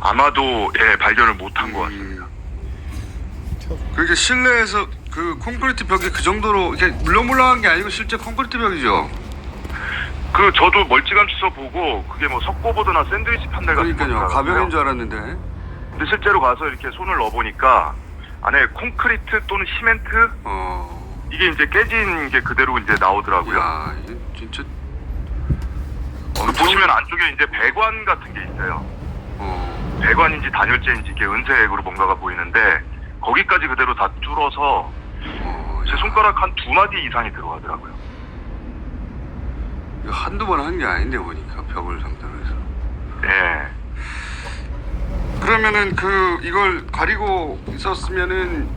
아마도 예, 발견을 못한 것 같습니다. 그렇게 실내에서 그 콘크리트 벽이 그 정도로 이게 물렁물렁한 게 아니고 실제 콘크리트 벽이죠. 그 저도 멀찌감치서 보고 그게 뭐 석고보드나 샌드위치 판넬 같은 그러니까요. 가벽인 줄 알았는데. 근데 실제로 가서 이렇게 손을 넣어보니까 안에 콘크리트 또는 시멘트 어. 이게 이제 깨진 게 그대로 이제 나오더라고요. 야, 이게 진짜. 그 보시면 안쪽에 이제 배관 같은 게 있어요. 어. 배관인지 단열재인지 이게 은색으로 뭔가가 보이는데 거기까지 그대로 다 뚫어서 어, 제 야, 손가락 한 두 마디 이상이 들어가더라고요. 이거 한두 번 한 게 아닌데 보니까 벽을 상대로 해서. 예. 그러면은 그 이걸 가리고 있었으면은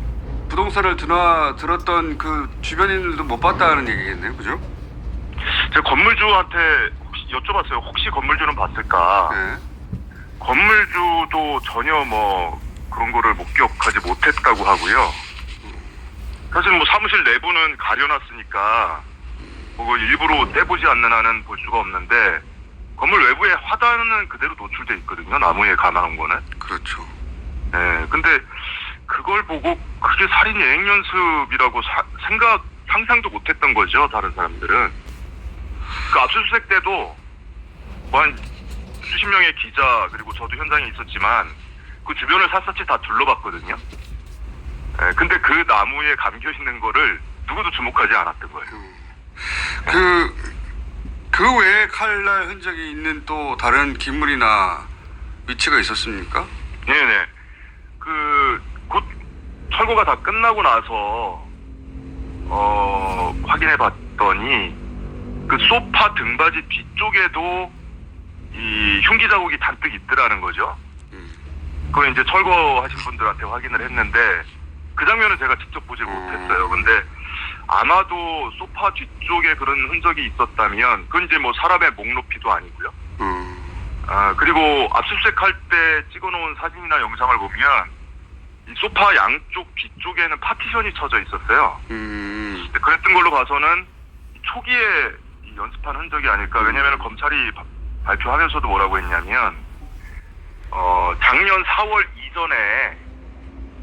부동산을 드나 들었던 그 주변인들도 못 봤다는 얘기겠네요, 그죠? 제가 건물주한테 혹시 여쭤봤어요. 혹시 건물주는 봤을까? 네. 건물주도 전혀 뭐 그런 거를 목격하지 못했다고 하고요. 사실 뭐 사무실 내부는 가려놨으니까 뭐 일부러 떼보지 않는 한은 볼 수가 없는데 건물 외부에 화단은 그대로 노출돼 있거든요. 나무에 감아놓은 거는. 그렇죠. 예, 근데 그걸 보고 그게 살인 예행 연습이라고 사- 생각 상상도 못했던 거죠. 다른 사람들은. 그 압수수색 때도 뭐한 수십 명의 기자 그리고 저도 현장에 있었지만 그 주변을 샅샅이 다 둘러봤거든요. 예, 근데 그 나무에 감겨 있는 거를 누구도 주목하지 않았던 거예요. 그, 그 외에 칼날 흔적이 있는 또 다른 기물이나 위치가 있었습니까? 네네. 그, 곧 철거가 다 끝나고 나서, 어, 확인해 봤더니, 그 소파 등받이 뒤쪽에도 이 흉기 자국이 잔뜩 있더라는 거죠. 음. 그거 이제 철거하신 분들한테 확인을 했는데, 그 장면은 제가 직접 보지 못했어요. 근데 아마도 소파 뒤쪽에 그런 흔적이 있었다면, 그건 이제 뭐 사람의 목 높이도 아니고요. 음. 아, 그리고 압수수색 할 때 찍어놓은 사진이나 영상을 보면 이 소파 양쪽 뒤쪽에는 파티션이 쳐져 있었어요. 음. 근데 그랬던 걸로 봐서는 초기에 이 연습한 흔적이 아닐까. 왜냐면 검찰이 바- 발표하면서도 뭐라고 했냐면 어, 작년 4월 이전에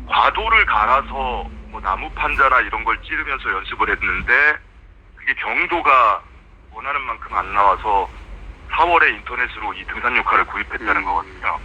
과도를 갈아서 뭐 나무 판자나 이런 걸 찌르면서 연습을 했는데 그게 경도가 원하는 만큼 안 나와서 4월에 인터넷으로 이 등산 효과를 구입했다는 음. 거거든요.